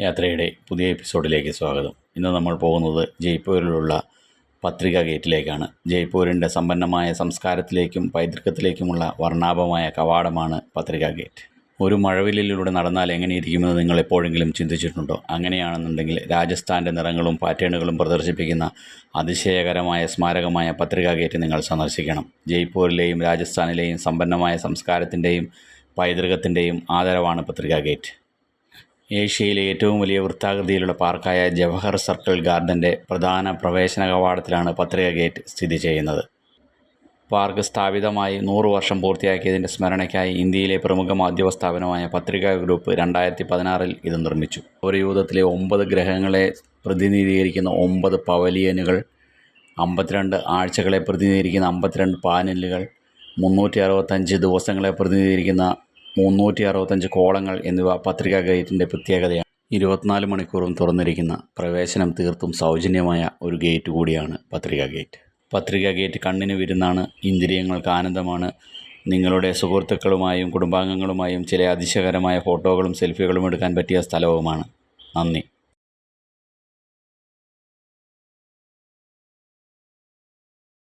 യാത്രയുടെ പുതിയ എപ്പിസോഡിലേക്ക് സ്വാഗതം. ഇന്ന് നമ്മൾ പോകുന്നത് ജയ്പൂരിലുള്ള പത്രിക ഗേറ്റിലേക്കാണ്. ജയ്പൂരിന്റെ സമ്പന്നമായ സംസ്കാരത്തിലേക്കും പൈതൃകത്തിലേക്കുമുള്ള വർണാഭമായ കവാടമാണ് പത്രിക ഗേറ്റ്. ഒരു മഴവില്ലിലൂടെ നടന്നാൽ എങ്ങനെയിരിക്കുമെന്ന് നിങ്ങൾ എപ്പോഴെങ്കിലും ചിന്തിച്ചിട്ടുണ്ടോ? അങ്ങനെയാണെന്നുണ്ടെങ്കിൽ രാജസ്ഥാന്റെ നിറങ്ങളും പാറ്റേണുകളും പ്രദർശിപ്പിക്കുന്ന അതിശയകരമായ സ്മാരകമായ പത്രികാ ഗേറ്റ് നിങ്ങൾ സന്ദർശിക്കണം. ജയ്പൂരിലെയും രാജസ്ഥാനിലെയും സമ്പന്നമായ സംസ്കാരത്തിന്റെയും പൈതൃകത്തിന്റെയും ആദരവാണ് പത്രികാ ഗേറ്റ്. ഏഷ്യയിലെ ഏറ്റവും വലിയ വൃത്താകൃതിയിലുള്ള പാർക്കായ ജവഹർ സർക്കിൾ ഗാർഡന്റെ പ്രധാന പ്രവേശന കവാടത്തിലാണ് പത്രിക ഗേറ്റ് സ്ഥിതി ചെയ്യുന്നത്. പാർക്ക് സ്ഥാപിതമായി നൂറ് വർഷം പൂർത്തിയാക്കിയതിന്റെ സ്മരണയ്ക്കായി ഇന്ത്യയിലെ പ്രമുഖ മാധ്യമ സ്ഥാപനമായ പത്രിക ഗ്രൂപ്പ് രണ്ടായിരത്തി പതിനാറിൽ ഇത് നിർമ്മിച്ചു. സൗരയൂഥത്തിലെ ഒമ്പത് ഗ്രഹങ്ങളെ പ്രതിനിധീകരിക്കുന്ന ഒമ്പത് പവലിയനുകൾ അമ്പത്തിരണ്ട് ആഴ്ചകളെ പ്രതിനിധീകരിക്കുന്ന അമ്പത്തിരണ്ട് പാനലുകൾ മുന്നൂറ്റി അറുപത്തഞ്ച് ദിവസങ്ങളെ പ്രതിനിധീകരിക്കുന്ന മുന്നൂറ്റി അറുപത്തഞ്ച് കോളങ്ങൾ എന്നിവ പത്രിക ഗേറ്റിന്റെ പ്രത്യേകതയാണ്. ഇരുപത്തിനാല് മണിക്കൂറും തുറന്നിരിക്കുന്ന പ്രവേശനം തീർത്തും സൗജന്യമായ ഒരു ഗേറ്റ് കൂടിയാണ് പത്രിക ഗേറ്റ്. പത്രിക ഗേറ്റ് കണ്ണിന് വിരുന്നാണ്. ഇന്ദ്രിയങ്ങൾക്ക് ആനന്ദമാണ്. നിങ്ങളുടെ സുഹൃത്തുക്കളുമായും കുടുംബാംഗങ്ങളുമായും ചില അതിശയകരമായ ഫോട്ടോകളും സെൽഫികളും എടുക്കാൻ പറ്റിയ സ്ഥലവുമാണ്. നന്ദി.